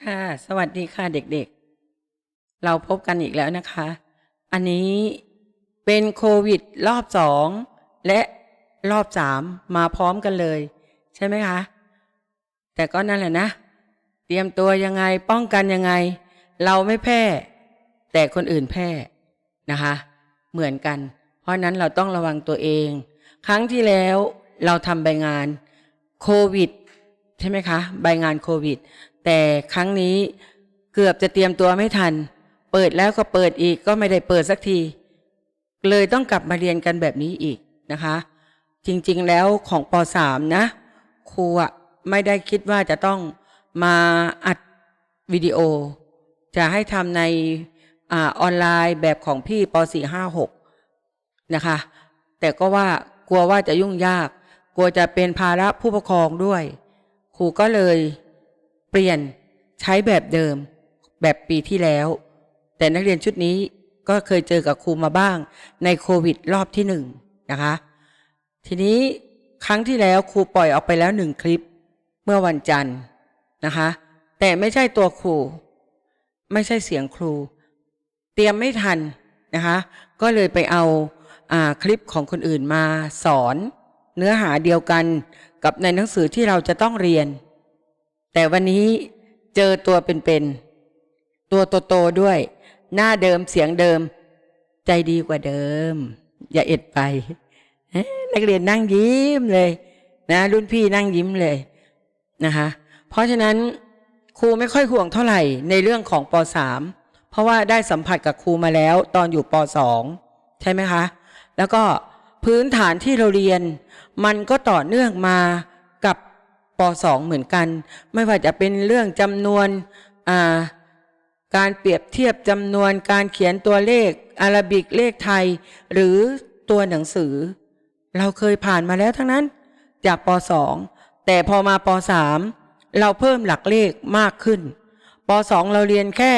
ค่ะ สวัสดีค่ะเด็กๆ เราพบกันอีกแล้วนะคะ อันนี้เป็นโควิดรอบสองและรอบสามมาพร้อมกันเลย ใช่ไหมคะ แต่ก็นั่นแหละนะ เตรียมตัวยังไงป้องกันยังไง เราไม่แพร่ แต่คนอื่นแพร่นะคะ เหมือนกัน เพราะฉะนั้นเราต้องระวังตัวเอง ครั้งที่แล้วเราทำใบงานโควิดใช่ไหมคะ ใบงานโควิด แต่ครั้งนี้เกือบจะเตรียมตัวไม่ทัน เปิดแล้วก็เปิดอีกก็ไม่ได้เปิดสักที เลยต้องกลับมาเรียนกันแบบนี้อีกนะคะ จริงๆแล้วของป .3 นะ ครูไม่ได้คิดว่าจะต้องมาอัดวิดีโอ จะให้ทำในอออนไลน์แบบของพี่ป .4 5 6 นะคะ แต่ก็ว่ากลัวว่าจะยุ่งยาก กลัวจะเป็นภาระผู้ปกครองด้วย ครูก็เลย เปลี่ยนใช้แบบเดิม แบบปีที่แล้ว แต่นักเรียนชุดนี้ก็เคยเจอกับครูมาบ้างในโควิดรอบที่หนึ่งนะคะ ทีนี้ครั้งที่แล้วครูปล่อยออกไปแล้วหนึ่งคลิป เมื่อวันจันทร์นะคะ แต่ไม่ใช่ตัวครู ไม่ใช่เสียงครู เตรียมไม่ทันนะคะ ก็เลยไปเอาอาคลิปของคนอื่นมาสอน เนื้อหาเดียวกันกับในหนังสือที่เราจะต้องเรียน แต่วันนี้เจอตัวเป็นๆ ตัวโตๆด้วย หน้าเดิมเสียงเดิม ใจดีกว่าเดิม อย่าเอ็ดไป นักเรียนนั่งยิ้มเลย นะ รุ่นพี่นั่งยิ้มเลยนะคะ เพราะฉะนั้นครูไม่ค่อยห่วงเท่าไหร่ในเรื่องของป .3 เพราะว่าได้สัมผัสกับครูมาแล้วตอนอยู่ป .2 ใช่ไหมคะ แล้วก็พื้นฐานที่เราเรียน มันก็ต่อเนื่องมา ป .2 เหมือนกัน ไม่ว่าจะเป็นเรื่องจำนวนการเปรียบเทียบจำนวนการเขียนตัวเลขอารบิกเลขไทย หรือตัวหนังสือ เราเคยผ่านมาแล้วทั้งนั้น จากป .2 แต่พอมาป .3 เราเพิ่มหลักเลขมากขึ้นป .2 เราเรียนแค่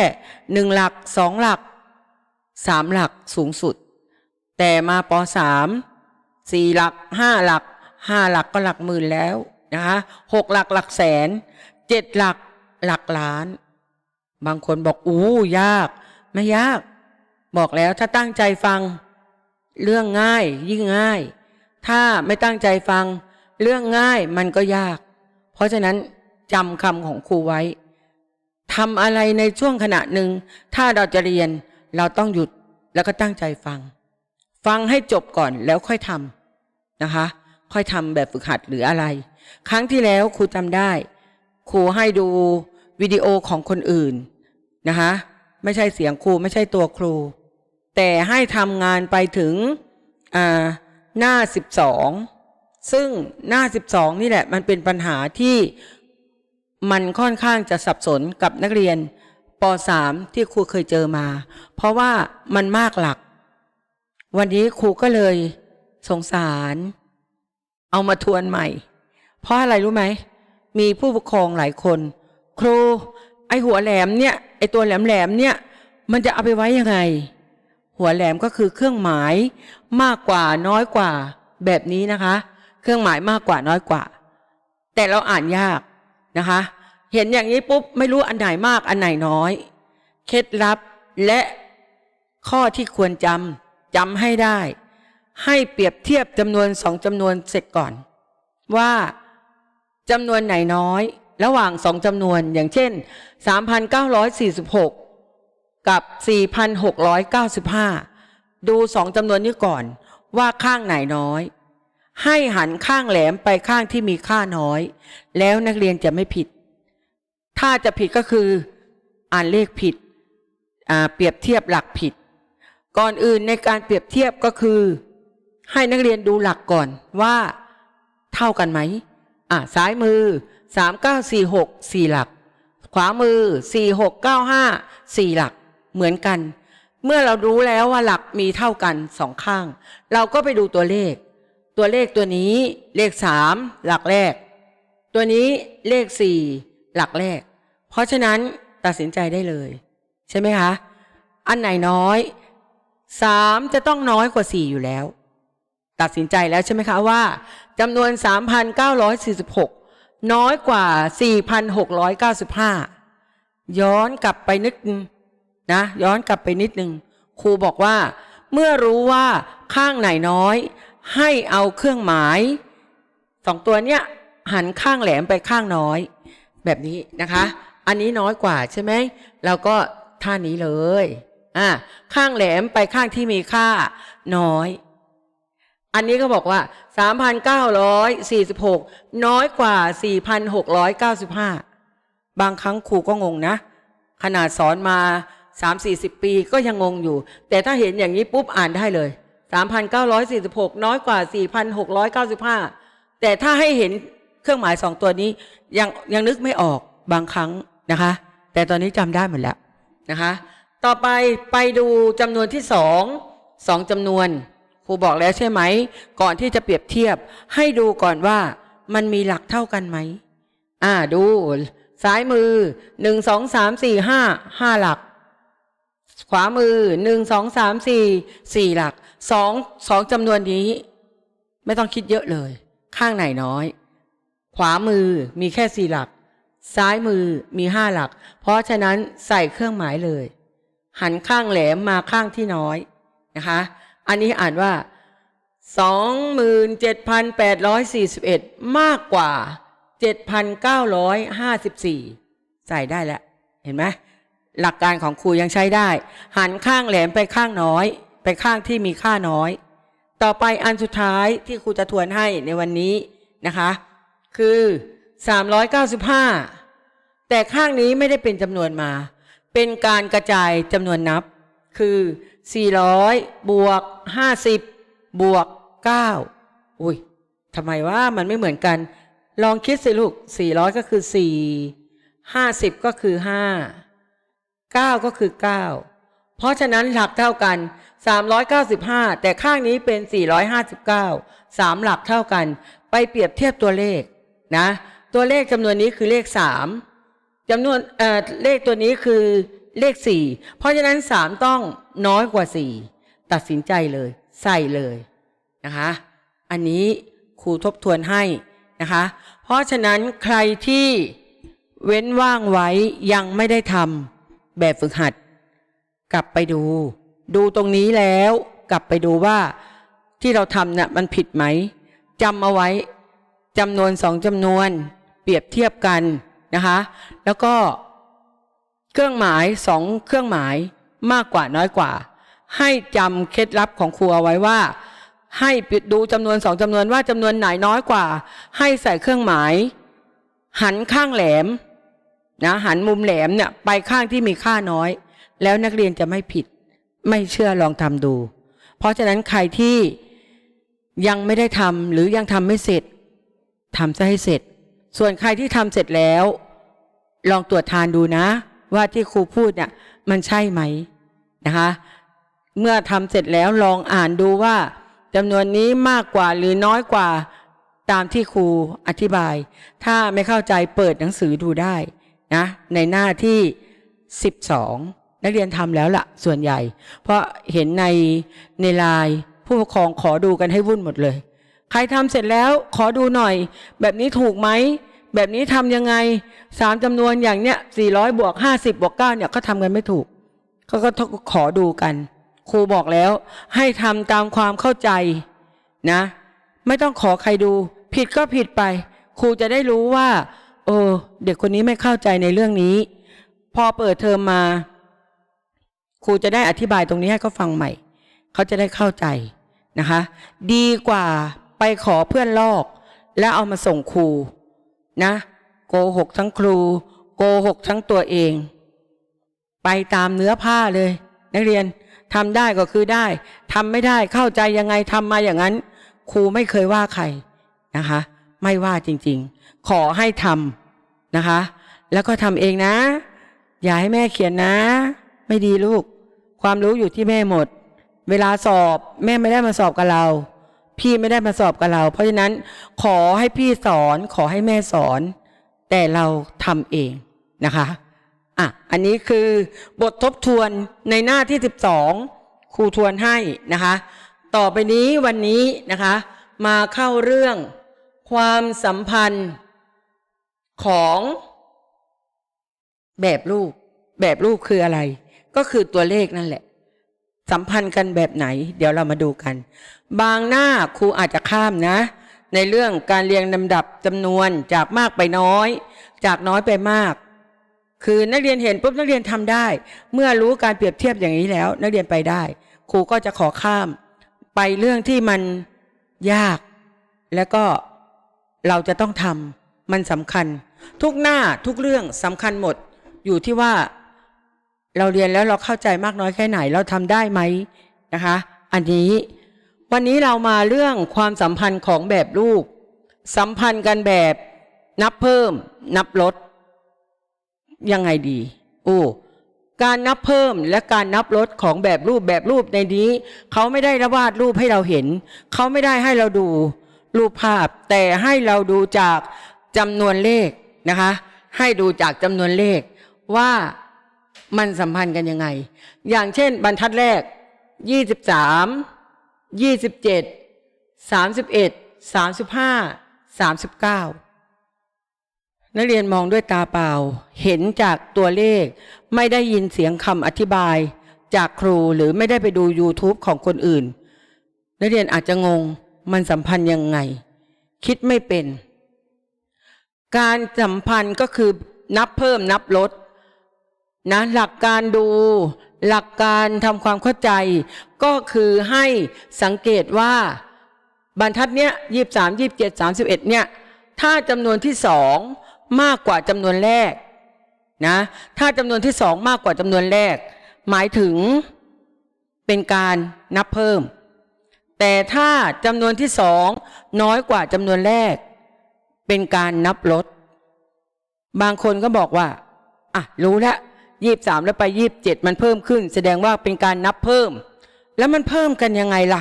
หนึ่งหลักสองหลักสามหลักสูงสุด แต่มาป .3 สี่หลักห้าหลักห้าหลักก็หลักหมื่นแล้ว นะคะหกหลักหลักแสนเจ็ดหลักหลักล้าน บางคนบอกอู้ยาก ไม่ยาก บอกแล้วถ้าตั้งใจฟัง เรื่องง่ายยิ่งง่าย ถ้าไม่ตั้งใจฟัง เรื่องง่ายมันก็ยาก เพราะฉะนั้นจำคำของครูไว้ทำอะไรในช่วงขณะหนึ่ง ถ้าเราจะเรียนเราต้องหยุดแล้วก็ตั้งใจฟัง ฟังให้จบก่อนแล้วค่อยทำนะคะ ค่อยทำแบบฝึกหัดหรืออะไร ครั้งที่แล้วครูจำได้ ครูให้ดูวิดีโอของคนอื่นนะคะไม่ใช่เสียงครูไม่ใช่ตัวครู แต่ให้ทำงานไปถึงอ่าหน้า12ซึ่งหน้า12นี่แหละมันเป็นปัญหาที่มันค่อนข้างจะสับสนกับนักเรียนป .3 ที่ครูเคยเจอมา เพราะว่ามันมากหลัก วันนี้ครูก็เลยสงสาร เอามาทวนใหม่ เพราะอะไรรู้ไหม มีผู้ปกครองหลายคน ครู ไอหัวแหลมเนี่ย ไอตัวแหลมแหลมเนี่ย มันจะเอาไปไว้ยังไง หัวแหลมก็คือเครื่องหมายมากกว่าน้อยกว่า แบบนี้นะคะ เครื่องหมายมากกว่าน้อยกว่า แต่เราอ่านยากนะคะ เห็นอย่างนี้ปุ๊บไม่รู้อันไหนมากอันไหนน้อย เคล็ดลับและข้อที่ควรจำจำให้ได้ ให้เปรียบเทียบจำนวนสองจำนวนเสร็จก่อน ว่า จำนวนไหนน้อย ระหว่างสองจำนวนอย่างเช่น 3,946 กับ 4,695 ดูสองจำนวนนี้ก่อนว่าข้างไหนน้อย ให้หันข้างแหลมไปข้างที่มีค่าน้อย แล้วนักเรียนจะไม่ผิด ถ้าจะผิดก็คือ อ่านเลขผิด เปรียบเทียบหลักผิด ก่อนอื่นในการเปรียบเทียบก็คือ ให้นักเรียนดูหลักก่อนว่า เท่ากันไหม อ่าซ้ายมือ 3946 4 หลัก ขวามือ 4695 4 หลัก เหมือนกัน เมื่อเรารู้แล้วว่าหลักมีเท่ากันสองข้าง เราก็ไปดูตัวเลข ตัวเลขตัวนี้เลขสามหลักแรก ตัวนี้เลขสี่หลักแรก เพราะฉะนั้นตัดสินใจได้เลย ใช่ไหมคะ อันไหนน้อยสามจะต้องน้อยกว่าสี่อยู่แล้ว ตัดสินใจแล้วใช่ไหมคะว่าจำนวน 3,946 น้อยกว่า 4,695 ย้อนกลับไปนิดนึงนะย้อนกลับไปนิดนึงครูบอกว่า เมื่อรู้ว่าข้างไหนน้อย ให้เอาเครื่องหมายสองตัวเนี้ยหันข้างแหลมไปข้างน้อย แบบนี้นะคะ อันนี้น้อยกว่าใช่ไหมเราก็ท่านี้เลยอ่าข้างแหลมไปข้างที่มีค่าน้อย อันนี้ก็บอกว่า 3,946 น้อยกว่า 4,695 บางครั้งครูก็งงนะ ขนาดสอนมา 3-40 ปีก็ยังงงอยู่ แต่ถ้าเห็นอย่างนี้ปุ๊บอ่านได้เลย 3,946 น้อยกว่า 4,695 แต่ถ้าให้เห็นเครื่องหมายสองตัวนี้ยังยังนึกไม่ออกบางครั้งนะคะ แต่ตอนนี้จำได้หมดแล้วนะคะ ต่อไปไปดูจำนวนที่สองสองจำนวน ครูบอกแล้วใช่ไหม ก่อนที่จะเปรียบเทียบ ให้ดูก่อนว่ามันมีหลักเท่ากันไหม อ่าดู ซ้ายมือหนึ่งสองสามสี่ห้าห้าหลัก ขวามือหนึ่งสองสามสี่สี่หลักสองสองจำนวนนี้ ไม่ต้องคิดเยอะเลย ข้างไหนน้อย ขวามือมีแค่สี่หลัก ซ้ายมือมีห้าหลัก เพราะฉะนั้นใส่เครื่องหมายเลย หันข้างแหลมมาข้างที่น้อยนะคะ อันนี้อ่านว่าสองหมื่นเจ็ดพันแปดร้อยสี่สิบเอ็ดมากกว่าเจ็ดพันเก้าร้อยห้าสิบสี่ใส่ได้แล้ว เห็นไหมหลักการของครูยังใช้ได้ หันข้างแหลมไปข้างน้อย ไปข้างที่มีค่าน้อย ต่อไปอันสุดท้ายที่ครูจะทวนให้ในวันนี้นะคะ คือ 395 แต่ข้างนี้ไม่ได้เป็นจำนวนมา เป็นการกระจายจำนวนนับ คือ 400 บวก 50 บวก 9 อุ้ยทำไมว่ามันไม่เหมือนกัน ลองคิดสิลูก 400 ก็คือ 4 50 ก็คือ 5 9 ก็คือ 9 เพราะฉะนั้นหลักเท่ากัน 395 แต่ข้างนี้เป็น 459 3 หลักเท่ากัน ไปเปรียบเทียบตัวเลขนะ ตัวเลขจำนวนนี้คือเลข 3จำนวนเอ่อเลขตัวนี้คือ เลข 4 เพราะฉะนั้น 3 ต้องน้อยกว่า 4 ตัดสินใจเลยใส่เลยนะคะ อันนี้ครูทบทวนให้นะคะ เพราะฉะนั้นใครที่เว้นว่างไว้ยังไม่ได้ทำแบบฝึกหัด กลับไปดู ดูตรงนี้แล้วกลับไปดูว่าที่เราทำเนี่ยมันผิดไหมจำเอาไว้จำนวนสองจำนวน เปรียบเทียบกันนะคะ แล้วก็ เครื่องหมายสองเครื่องหมายมากกว่าน้อยกว่า ให้จำเคล็ดลับของครูเอาไว้ว่า ให้ดูจำนวนสองจำนวนว่าจำนวนไหนน้อยกว่า ให้ใส่เครื่องหมาย หันข้างแหลมนะหันมุมแหลมเนี่ยไปข้างที่มีค่าน้อย แล้วนักเรียนจะไม่ผิด ไม่เชื่อลองทำดู เพราะฉะนั้นใครที่ยังไม่ได้ทำหรือยังทำไม่เสร็จทำซะให้เสร็จ ส่วนใครที่ทำเสร็จแล้ว ลองตรวจทานดูนะ ว่าที่ครูพูดเนี่ยมันใช่ไหมนะคะ เมื่อทำเสร็จแล้วลองอ่านดูว่าจำนวนนี้มากกว่าหรือน้อยกว่าตามที่ครูอธิบาย ถ้าไม่เข้าใจเปิดหนังสือดูได้นะในหน้าที่ 12 นักเรียนทำแล้วละ่ะ ส่วนใหญ่ เพราะเห็นในในไลน์ผู้ปกครองขอดูกันให้วุ่นหมดเลย ใครทำเสร็จแล้วขอดูหน่อย แบบนี้ถูกไหม แบบนี้ทำยังไงสามจำนวนอย่างเนี้ย400บวก50บบวก9เนี่ยก็ทำกันไม่ถูกเขาก็ขอดูกัน ครูบอกแล้ว ให้ทำตามความเข้าใจนะ ไม่ต้องขอใครดู ผิดก็ผิดไป ครูจะได้รู้ว่า เออ เด็กคนนี้ไม่เข้าใจในเรื่องนี้ พอเปิดเทอมมา ครูจะได้อธิบายตรงนี้ให้เขาฟังใหม่ เขาจะได้เข้าใจนะคะ ดีกว่าไปขอเพื่อนลอก แล้วเอามาส่งครู นะ โกหกทั้งครู โกหกทั้งตัวเอง ไปตามเนื้อผ้าเลย นักเรียนทำได้ก็คือได้ทำไม่ได้เข้าใจยังไงทำมาอย่างนั้น ครูไม่เคยว่าใครนะคะ ไม่ว่าจริงๆ ขอให้ทำนะคะ แล้วก็ทำเองนะ อย่าให้แม่เขียนนะ ไม่ดีลูก ความรู้อยู่ที่แม่หมด เวลาสอบแม่ไม่ได้มาสอบกับเรา พี่ไม่ได้มาสอบกับเรา เพราะฉะนั้นขอให้พี่สอนขอให้แม่สอน แต่เราทำเองนะคะอะอันนี้คือบททบทวนในหน้าที่ 12 ครูทวนให้นะคะ ต่อไปนี้วันนี้นะคะ มาเข้าเรื่องความสัมพันธ์ของแบบรูป แบบรูปคืออะไร ก็คือตัวเลขนั่นแหละ สัมพันธ์กันแบบไหน เดี๋ยวเรามาดูกัน บางหน้าครูอาจจะข้ามนะ ในเรื่องการเรียงลำดับจำนวนจากมากไปน้อย จากน้อยไปมาก คือนักเรียนเห็นปุ๊บนักเรียนทำได้ เมื่อรู้การเปรียบเทียบอย่างนี้แล้ว นักเรียนไปได้ ครูก็จะขอข้าม ไปเรื่องที่มันยาก แล้วก็เราจะต้องทำมันสำคัญ ทุกหน้าทุกเรื่องสำคัญหมด อยู่ที่ว่า เราเรียนแล้วเราเข้าใจมากน้อยแค่ไหน เราทำได้ไหมนะคะ อันนี้ วันนี้เรามาเรื่องความสัมพันธ์ของแบบรูปสัมพันธ์กันแบบนับเพิ่ม นับลด ยังไงดี โอ้การนับเพิ่มและการนับลดของแบบรูปแบบรูปในนี้ เขาไม่ได้ระวาดรูปให้เราเห็น เขาไม่ได้ให้เราดูรูปภาพ แต่ให้เราดูจากจำนวนเลขนะคะ ให้ดูจากจำนวนเลขว่ามันสัมพันธ์กันยังไง อย่างเช่นบรรทัดแรกยี่สิบสาม ยี่สิบเจ็ดสามสิบเอ็ดสามสิบห้าสามสิบเก้านักเรียนมองด้วยตาเปล่า เห็นจากตัวเลข ไม่ได้ยินเสียงคำอธิบาย จากครูหรือไม่ได้ไปดู YouTube ของคนอื่น นักเรียนอาจจะงงมันสัมพันธ์ยังไง คิดไม่เป็น การสัมพันธ์ก็คือนับเพิ่มนับลดนะหลักการดู หลักการทำความเข้าใจ ก็คือให้สังเกตว่าบรรทัดเนี้ยยี่สามยี่เจ็ดสามสิบเอ็ดเนี่ย ถ้าจำนวนที่สองมากกว่าจำนวนแรกนะถ้าจำนวนที่สองมากกว่าจำนวนแรก หมายถึงเป็นการนับเพิ่ม แต่ถ้าจำนวนที่สองน้อยกว่าจำนวนแรก เป็นการนับลด บางคนก็บอกว่าอะรู้แล้ว ยี่สามแล้วไปยี่บเจ็ดมันเพิ่มขึ้น แสดงว่าเป็นการนับเพิ่ม แล้วมันเพิ่มกันยังไงล่ะ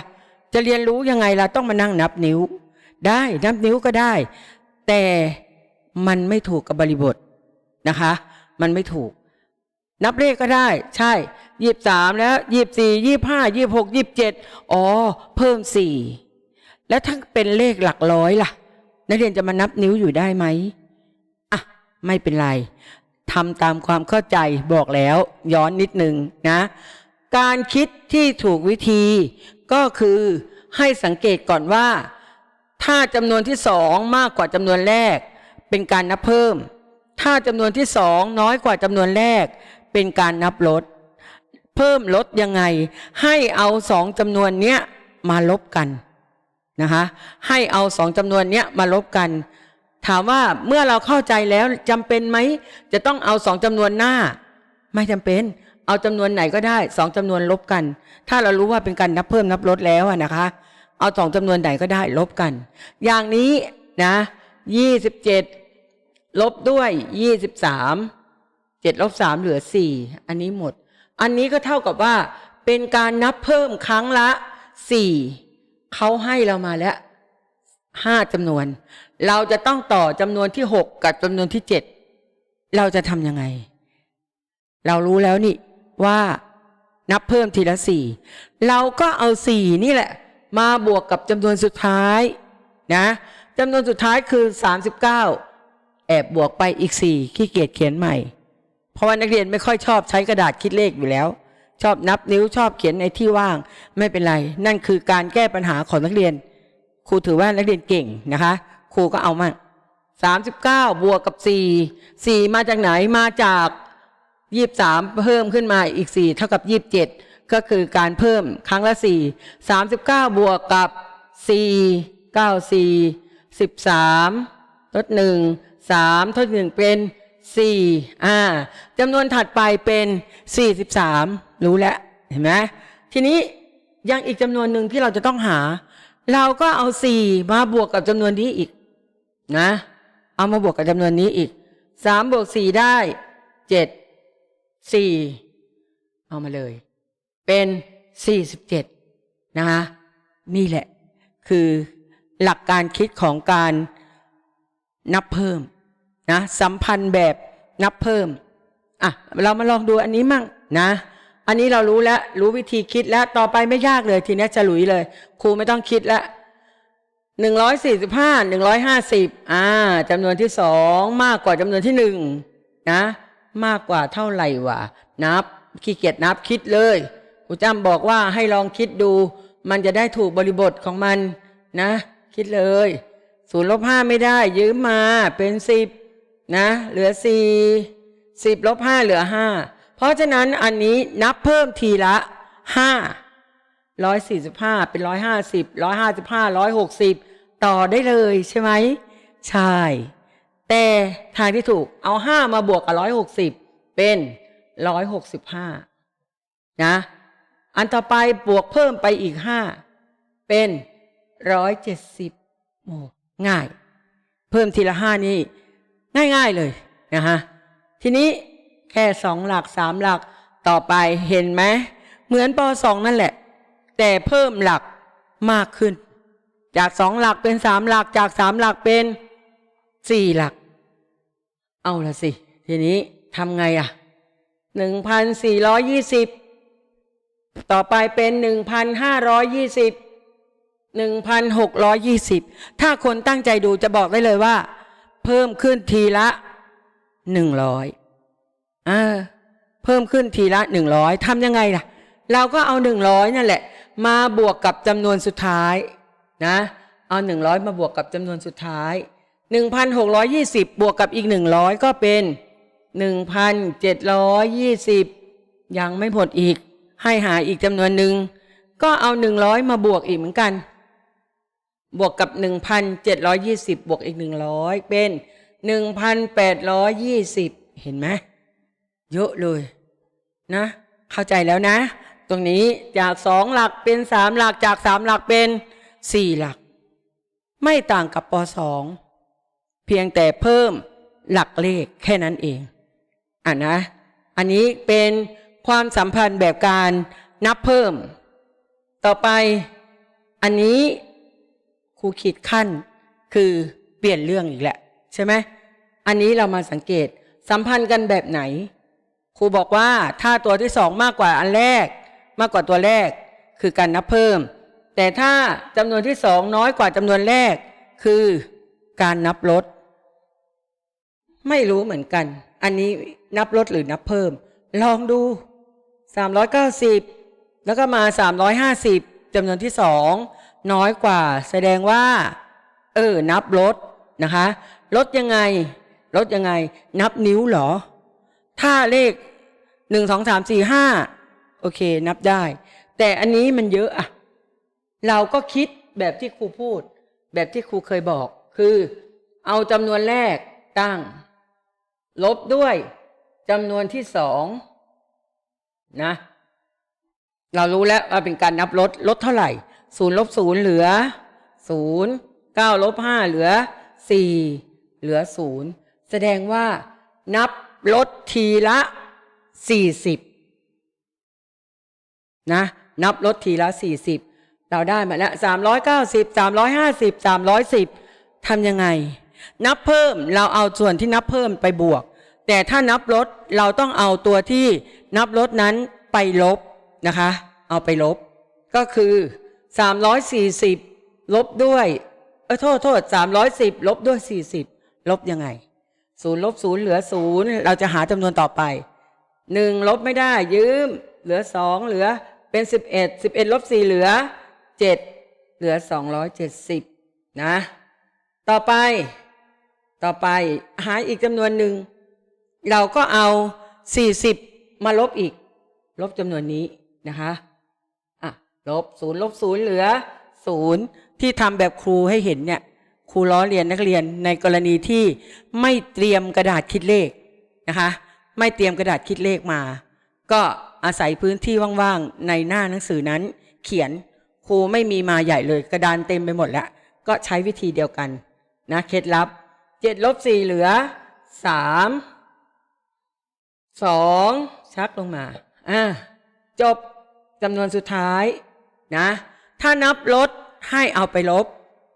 จะเรียนรู้ยังไงล่ะต้องมานั่งนับนิ้ว ได้นับนิ้วก็ได้ แต่มันไม่ถูกกับบริบทนะคะ มันไม่ถูก นับเลขก็ได้ ใช่ยี่สามแล้วยี่สี่ยี่ห้ายี่หกยี่เจ็ดอ๋อ เพิ่มสี่แล้วถ้าเป็นเลขหลักร้อยล่ะ นักเรียนจะมานับนิ้วอยู่ได้ไหมอะไม่เป็นไร ทำตามความเข้าใจบอกแล้วย้อนนิดนึงนะ การคิดที่ถูกวิธีก็คือให้สังเกตก่อนว่า ถ้าจำนวนที่สองมากกว่าจำนวนแรก เป็นการนับเพิ่ม ถ้าจำนวนที่สองน้อยกว่าจำนวนแรก เป็นการนับลด เพิ่มลดยังไง ให้เอาสองจำนวนเนี้ยมาลบกันนะคะให้เอาสองจำนวนเนี้ยมาลบกัน ถามว่าเมื่อเราเข้าใจแล้วจำเป็นไหม จะต้องเอาสองจำนวนหน้า ไม่จำเป็น เอาจำนวนไหนก็ได้สองจำนวนลบกัน ถ้าเรารู้ว่าเป็นการนับเพิ่มนับลดแล้วนะคะ เอาสองจำนวนไหนก็ได้ลบกัน อย่างนี้นะยี่สิบเจ็ดลบด้วยยี่สิบสามเจ็ดลบสามเหลือสี่อันนี้หมด อันนี้ก็เท่ากับว่าเป็นการนับเพิ่มครั้งละสี่เขาให้เรามาแล้วห้าจำนวน เราจะต้องต่อจำนวนที่หกกับจำนวนที่เจ็ดเราจะทำยังไง เรารู้แล้วนี่ว่านับเพิ่มทีละสี่เราก็เอาสี่นี่แหละ มาบวกกับจำนวนสุดท้ายนะจำนวนสุดท้ายคือสามสิบเก้าแอบบวกไปอีกสี่ขี้เกียจเขียนใหม่ เพราะว่านักเรียนไม่ค่อยชอบใช้กระดาษคิดเลขอยู่แล้ว ชอบนับนิ้วชอบเขียนในที่ว่าง ไม่เป็นไร นั่นคือการแก้ปัญหาของนักเรียนครูถือว่านักเรียนเก่งนะคะ ครูก็เอามาสามสิบเก้าบวกกับสี่สี่มาจากไหนมาจากยี่สามเพิ่มขึ้นมาอีกสี่เท่ากับยี่บเจ็ดก็คือการเพิ่มครั้งละสี่สามสิบเก้าบวกกับสี่เก้าสี่สิบสามลดหนึ่งสามทดหนึ่งเป็นสี่อ่าจำนวนถัดไปเป็นสี่สิบสามรู้แล้วเห็นไหมทีนี้ยังอีกจำนวนหนึ่งที่เราจะต้องหา เราก็เอาสี่มาบวกกับจำนวนนี้อีก นะ เอามาบวกกับจำนวนนี้อีกสามบวกสี่ได้เจ็ดสี่เอามาเลย เป็นสี่สิบเจ็ดนะคะนี่แหละ คือหลักการคิดของการนับเพิ่มนะสัมพันธ์แบบนับเพิ่มอะเรามาลองดูอันนี้มั่งนะ อันนี้เรารู้แล้ว รู้วิธีคิดแล้วต่อไปไม่ยากเลย ทีนี้จะหลุยเลย ครูไม่ต้องคิดแล้ว หนึ่งร้อยสี่สิบห้าหนึ่งร้อยห้าสิบอ่าจำนวนที่สองมากกว่าจำนวนที่หนึ่งนะ มากกว่าเท่าไหร่วะนับขี้เกียจนับคิดเลยครูจ้ำบอกว่าให้ลองคิดดู มันจะได้ถูกบริบทของมันนะ คิดเลยศูนย์ลบห้าไม่ได้ ยืมมาเป็นสิบนะ เหลือสี่สิบลบห้าเหลือห้าเพราะฉะนั้นอันนี้นับเพิ่มทีละห้า ร้อยสี่สิบห้าเป็นร้อยห้าสิบร้อยห้าสิบห้าร้อยหกสิบต่อได้เลยใช่ไหมใช่ แต่ทางที่ถูกเอาห้ามาบวกกับร้อยหกสิบเป็นร้อยหกสิบห้านะอันต่อไปบวกเพิ่มไปอีกห้าเป็นร้อยเจ็ดสิบโอ้ง่าย เพิ่มทีละห้านี่ง่ายๆเลยนะฮะทีนี้แค่สองหลักสามหลักต่อไปเห็นไหมเหมือนปสองนั่นแหละ แต่เพิ่มหลักมากขึ้น จากสองหลักเป็นสามหลักจากสามหลักเป็นสี่หลัก เอาละสิ ทีนี้ทำไงอะหนึ่งพันสี่ร้อยยี่สิบต่อไปเป็นหนึ่งพันห้าร้อยยี่สิบหนึ่งพันหกร้อยยี่สิบถ้าคนตั้งใจดูจะบอกได้เลยว่า เพิ่มขึ้นทีละหนึ่งร้อยอ่าเพิ่มขึ้นทีละหนึ่งร้อยทำยังไงล่ะ เราก็เอาหนึ่งร้อยนั่นแหละ มาบวกกับจำนวนสุดท้ายนะเอาหนึ่งร้อยมาบวกกับจำนวนสุดท้ายหนึ่งพันหกร้อยยี่สิบบวกกับอีกหนึ่งร้อยก็เป็นหนึ่งพันเจ็ดร้อยยี่สิบยังไม่หมดอีก ให้หาอีกจำนวนหนึ่ง ก็เอาหนึ่งร้อยมาบวกอีกเหมือนกัน บวกกับหนึ่งพันเจ็ดร้อยยี่สิบบวกอีกหนึ่งร้อยเป็นหนึ่งพันแปดร้อยยี่สิบเห็นไหมเยอะเลยนะ เข้าใจแล้วนะ ตรงนี้จากสองหลักเป็นสามหลักจากสามหลักเป็นสี่หลัก ไม่ต่างกับปสองเพียงแต่เพิ่มหลักเลขแค่นั้นเองอะนะ อันนี้เป็นความสัมพันธ์แบบการนับเพิ่ม ต่อไปอันนี้ครูขีดขั้นคือเปลี่ยนเรื่องอีกแหละ ใช่ไหมอันนี้เรามาสังเกตสัมพันธ์กันแบบไหน ครูบอกว่าถ้าตัวที่สองมากกว่าอันแรก มากกว่าตัวแรก คือการนับเพิ่ม แต่ถ้าจำนวนที่สองน้อยกว่าจำนวนแรก คือการนับลด ไม่รู้เหมือนกัน อันนี้นับลดหรือนับเพิ่ม ลองดูสามร้อยเก้าสิบแล้วก็มาสามร้อยห้าสิบจำนวนที่สองน้อยกว่า แสดงว่า เออ นับลดนะคะ ลดยังไง ลดยังไง นับนิ้วเหรอ ถ้าเลขหนึ่งสองสามสี่ห้า โอเค นับได้ แต่อันนี้มันเยอะอะเราก็คิดแบบที่ครูพูด แบบที่ครูเคยบอก คือเอาจำนวนแรกตั้ง ลบด้วยจำนวนที่สองนะ เรารู้แล้วว่าเป็นการนับลดลดเท่าไหร่ศูนย์ลบศูนย์เหลือศูนย์เก้าลบห้าเหลือสี่เหลือศูนย์แสดงว่านับลดทีละสี่สิบ นะ นับลดทีละสี่สิบเราได้มาแล้วสามร้อยเก้าสิบสามร้อยห้าสิบสามร้อยสิบทำยังไง นับเพิ่มเราเอาส่วนที่นับเพิ่มไปบวก แต่ถ้านับลดเราต้องเอาตัวที่นับลดนั้นไปลบนะคะ เอาไปลบ ก็คือสามร้อยสี่สิบลบด้วยเออโทษโทษสามร้อยสิบลบด้วยสี่สิบลบยังไงศูนย์ลบศูนย์เหลือศูนย์เราจะหาจำนวนต่อไปหนึ่งลบไม่ได้ยืม เหลือสองเหลือ เป็นสิบเอ็ดสิบเอ็ดลบสี่เหลือเจ็ดเหลือสองร้อยเจ็ดสิบนะ ต่อไป ต่อไปหาอีกจำนวนหนึ่ง เราก็เอาสี่สิบมาลบอีก ลบจำนวนนี้นะคะอะลบศูนย์ลบศูนย์เหลือศูนย์ที่ทำแบบครูให้เห็นเนี่ยครูล้อเรียนนักเรียนในกรณีที่ไม่เตรียมกระดาษคิดเลขนะคะ ไม่เตรียมกระดาษคิดเลขมา ก็ อาศัยพื้นที่ว่างๆ ในหน้าหนังสือนั้น เขียนครูไม่มีมาใหญ่เลยกระดานเต็มไปหมดแล้ว ก็ใช้วิธีเดียวกันนะเคล็ดลับเจ็ดลบสี่เหลือสามสองชักลงมาอ่าจบจำนวนสุดท้ายนะถ้านับลดให้เอาไปลบ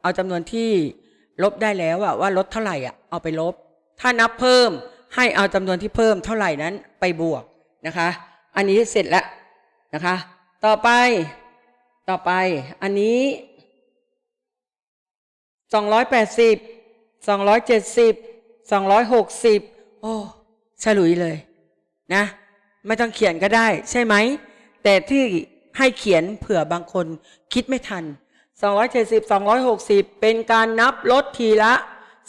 เอาจำนวนที่ลบได้แล้วอะว่าลดเท่าไหร่อะเอาไปลบ ถ้านับเพิ่มให้เอาจำนวนที่เพิ่มเท่าไหร่นั้นไปบวกนะคะ อันนี้เสร็จแล้วนะคะ ต่อไป ต่อไป อันนี้สองร้อยแปดสิบสองร้อยเจ็ดสิบสองร้อยหกสิบโอ้ฉลุยเลย นะ ไม่ต้องเขียนก็ได้ ใช่ไหม แต่ที่ให้เขียนเผื่อบางคนคิดไม่ทัน270 260เป็นการนับลดทีละ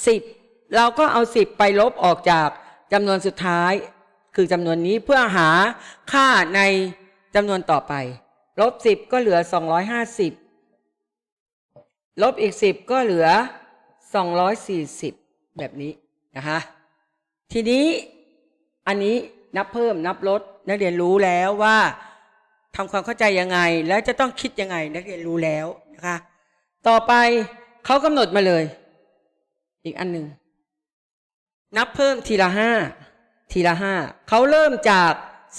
10เราก็เอา10ไปลบออกจากจำนวนสุดท้าย คือจำนวนนี้เพื่อหาค่าในจำนวนต่อไป ลบ10ก็เหลือ250ลบอีก10ก็เหลือ240แบบนี้นะคะทีนี้อันนี้นับเพิ่มนับลดนักเรียนรู้แล้วว่าทำความเข้าใจยังไง แล้วจะต้องคิดยังไง นักเรียนรู้แล้วนะคะ ต่อไปเขากำหนดมาเลย อีกอันหนึ่งนับเพิ่มทีละห้า ทีละห้าเขาเริ่มจาก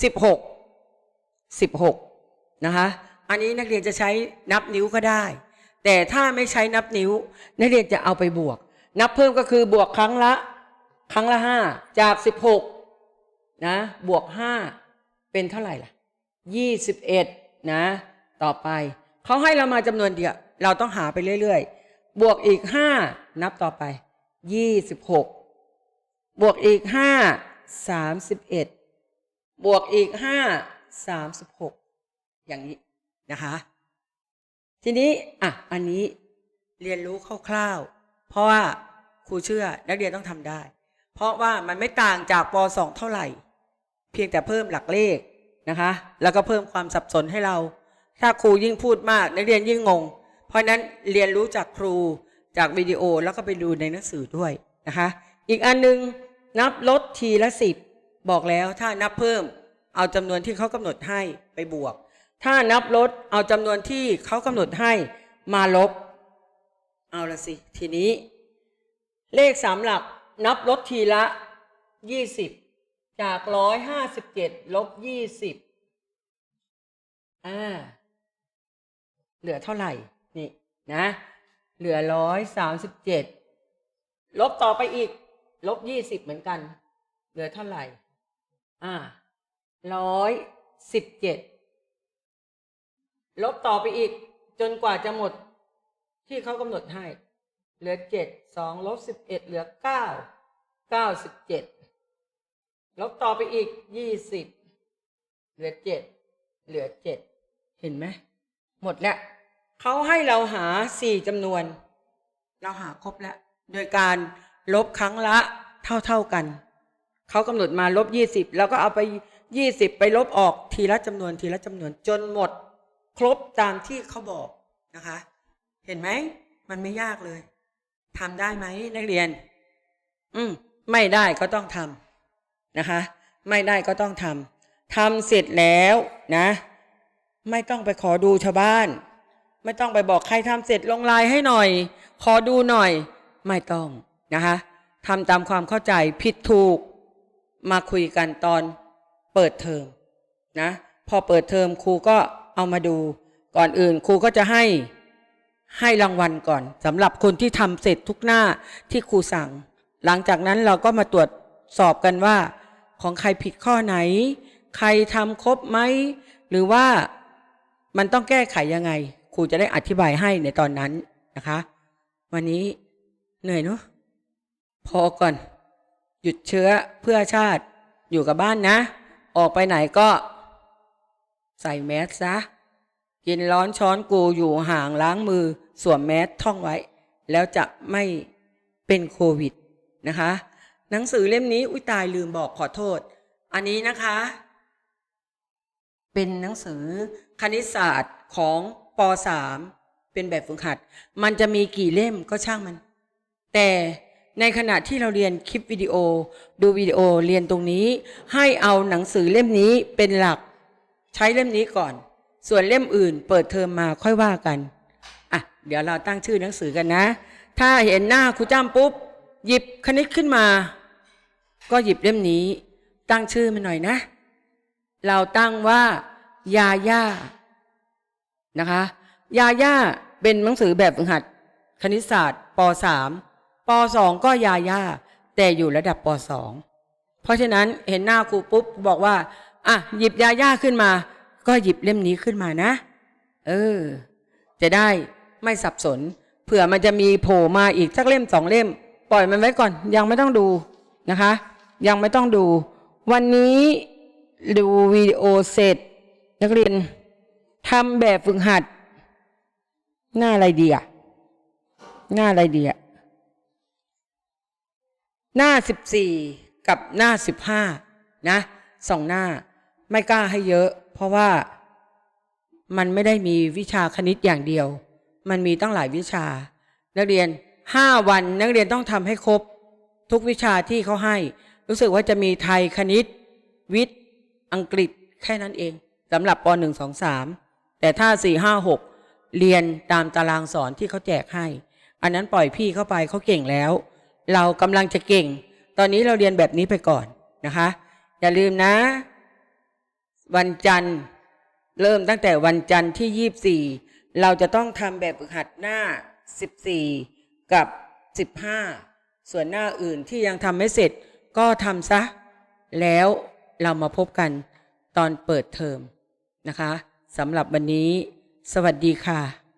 สิบหกสิบหกนะคะอันนี้นักเรียนจะใช้นับนิ้วก็ได้ แต่ถ้าไม่ใช้นับนิ้ว นักเรียนจะเอาไปบวก นับเพิ่มก็คือบวกครั้งละ ครั้งละห้าจากสิบหกนะบวกห้าเป็นเท่าไหร่ล่ะยี่สิบเอ็ดนะต่อไปเขาให้เรามาจำนวนเดียวเราต้องหาไปเรื่อยๆ บวกอีกห้านับต่อไปยี่สิบหกบวกอีกห้า สามสิบเอ็ดบวกอีกห้าสามสิบหกอย่างนี้นะคะ ทีนี้อะอันนี้เรียนรู้คร่าวๆ เพราะว่าครูเชื่อนักเรียนต้องทำได้ เพราะว่ามันไม่ต่างจากป .2 เท่าไหร่ เพียงแต่เพิ่มหลักเลขนะคะ แล้วก็เพิ่มความสับสนให้เรา ถ้าครูยิ่งพูดมากนักเรียนยิ่งงง เพราะนั้นเรียนรู้จากครูจากวิดีโอแล้วก็ไปดูในหนังสือด้วยนะคะ อีกอันหนึง นับลดทีละสิบบอกแล้วถ้านับเพิ่ม เอาจำนวนที่เขากำหนดให้ไปบวก ถ้านับลดเอาจำนวนที่เขากำหนดให้มาลบ เอาละสิทีนี้ เลขสามหลักนับลดทีละยี่สิบจากร้อยห้าสิบเจ็ดลบยี่สิบอ่าเหลือเท่าไหร่นี่นะ เหลือร้อยสามสิบเจ็ดลบต่อไปอีก ลบยี่สิบเหมือนกัน เหลือเท่าไหร่ อ่าร้อยสิบเจ็ดลบต่อไปอีก จนกว่าจะหมดที่เขากำหนดให้ เหลือเจ็ดสองลบสิบเอ็ดเหลือเก้าเก้าสิบเจ็ดลบต่อไปอีกยี่สิบเหลือเจ็ดเหลือเจ็ดเห็นไหมหมดแล้วเขาให้เราหาสี่จำนวน เราหาครบแล้ว โดยการ ลบครั้งละเท่าเท่าๆกัน เขากำหนดมาลบยี่สิบเราก็เอาไปยี่สิบไปลบออกทีละจำนวนทีละจำนวนจนหมด ครบตามที่เขาบอกนะคะ เห็นไหมมันไม่ยากเลยทำได้ไหมนักเรียน อืมไม่ได้ก็ต้องทำนะคะ ไม่ได้ก็ต้องทำทำเสร็จแล้วนะ ไม่ต้องไปขอดูชาวบ้าน ไม่ต้องไปบอกใครทำเสร็จลงลน์ให้หน่อย ขอดูหน่อย ไม่ต้อง นะคะทำตามความเข้าใจผิดถูกมาคุยกันตอนเปิดเทอมนะพอเปิดเทอมครูก็เอามาดูก่อนอื่นครูก็จะให้ให้รางวัลก่อนสำหรับคนที่ทำเสร็จทุกหน้าที่ครูสั่ง หลังจากนั้นเราก็มาตรวจสอบกันว่า ของใครผิดข้อไหน ใครทำครบไหมหรือว่ามันต้องแก้ไขยังไง ครูจะได้อธิบายให้ในตอนนั้นนะคะ วันนี้เหนื่อยเนอะ พอก่อน หยุดเชื้อเพื่อชาติอยู่กับบ้านนะ ออกไปไหนก็ ใส่แมสซะ กินร้อนช้อนกูอยู่ห่างล้างมือสวมแมสท่องไว้ แล้วจะไม่เป็นโควิดนะคะ หนังสือเล่มนี้อุ้ยตายลืมบอกขอโทษ อันนี้นะคะ เป็นหนังสือคณิตศาสตร์ของป .3 เป็นแบบฝึกหัด มันจะมีกี่เล่มก็ช่างมัน แต่ ในขณะที่เราเรียนคลิปวิดีโอ ดูวิดีโอเรียนตรงนี้ ให้เอาหนังสือเล่มนี้เป็นหลัก ใช้เล่มนี้ก่อน ส่วนเล่มอื่น เปิดเทอมมาค่อยว่ากันอะเดี๋ยวเราตั้งชื่อหนังสือกันนะ ถ้าเห็นหน้าครูจ้ำปุ๊บ หยิบคณิตขึ้นมา ก็หยิบเล่มนี้ ตั้งชื่อมันหน่อยนะ เราตั้งว่ายาย่านะคะ ยาย่าเป็นหนังสือแบบฝึกหัด คณิตศาสตร์ป .3 ป .2 ก็ยาย่าแต่อยู่ระดับป .2 เพราะฉะนั้นเห็นหน้าครูปุ๊บบอกว่า อะ หยิบยาย่าขึ้นมา ก็หยิบเล่มนี้ขึ้นมานะ เออ จะได้ไม่สับสน เผื่อมันจะมีโผล่มาอีกสักเล่มสองเล่ม ปล่อยมันไว้ก่อน ยังไม่ต้องดูนะคะ ยังไม่ต้องดู วันนี้ดูวิดีโอเสร็จ นักเรียนทำแบบฝึกหัด หน้าอะไรดีอะหน้าอะไรดีอะ หน้าสิบสี่กับหน้าสิบห้านะสองหน้าไม่กล้าให้เยอะ เพราะว่ามันไม่ได้มีวิชาคณิตอย่างเดียว มันมีตั้งหลายวิชา นักเรียนห้าวันนักเรียนต้องทำให้ครบ ทุกวิชาที่เขาให้ รู้สึกว่าจะมีไทยคณิต วิทย์ อังกฤษแค่นั้นเองสำหรับป .1 2 3 แต่ถ้า 4 5 6 เรียนตามตารางสอนที่เขาแจกให้ อันนั้นปล่อยพี่เข้าไปเขาเก่งแล้ว เรากำลังจะเก่ง ตอนนี้เราเรียนแบบนี้ไปก่อนนะคะ อย่าลืมนะ วันจันทร์เริ่มตั้งแต่วันจันทร์ที่ 24 เราจะต้องทำแบบฝึกหัดหน้า 14 กับ 15 ส่วนหน้าอื่นที่ยังทำไม่เสร็จก็ทำซะ แล้วเรามาพบกันตอนเปิดเทอมนะคะสำหรับวันนี้ สวัสดีค่ะ